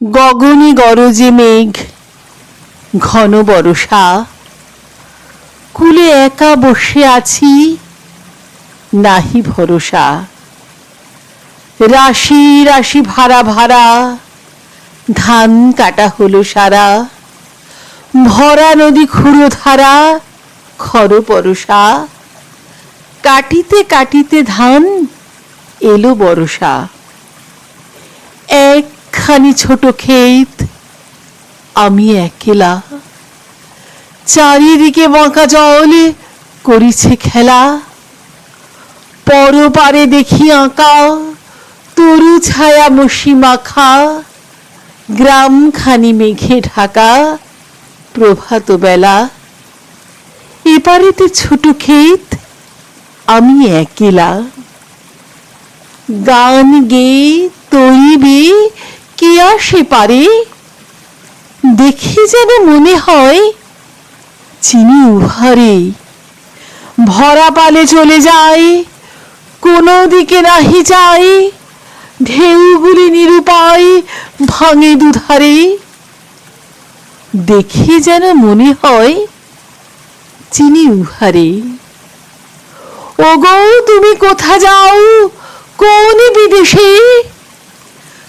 গগনে গরজে মেঘ, ঘন বরষা। কুলে একা বসে আছি, নাহি ভরসা। রাশি রাশি ভাড়া ভাড়া, ধান কাটা হলো সারা। ভরা নদী খুঁড়ো ধারা খর পরশা। কাটিতে কাটিতে ধান এলো বরষা। একখানি ছোট ক্ষেত। আমি একলা। চারিদিকে বাঁকা জল করিছে খেলা। পরপারে দেখি আঁকা তরু ছায়া মসি মাখা। গ্রামখানি মেঘে ঢাকা প্রভাত বেলা। এপারেতে ছোট ক্ষেত, আমি একলা। গান গেয়ে তৈবে কে আসে পারে, দেখে যেন মনে হয় চিনি উহারে। ভরা পালে চলে যায়, কোনো দিকে নাহি যায় ঢেউগুলি নিরুপায় ভাঙে দুধারে। দেখি যেন মনে হয় চিনি উহারে। ওগো, তুমি কোথা যাও? কোন বিদেশে?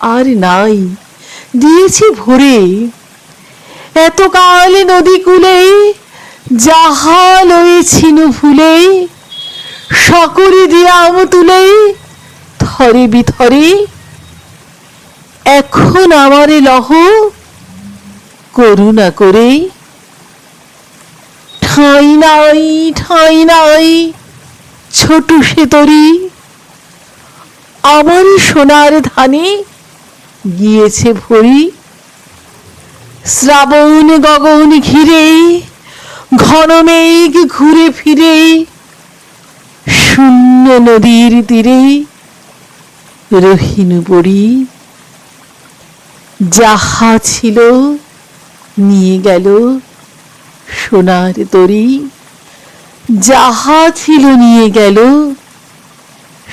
আর নাই। দিয়েছি ভরে। এতকাল নদী কূলে যাহা লয়েছিন ভুলে সকরি দিয়াম তুলে থরে বিথরে। এখন আমারে লহ করুণা করে। ঠাঁই নাই ঠাঁই নাই, ছোট সে তরি, আমার সোনার ধানে গিয়েছে ভরি। শ্রাবণ গগন ঘিরে, ঘন মেঘ ঘুরে ফিরে, শূন্য নদীর তীরে রহিনু পড়ি যাহা ছিল নিয়ে গেল সোনার তরি। যাহা ছিল নিয়ে গেল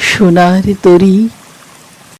সোনার তরী।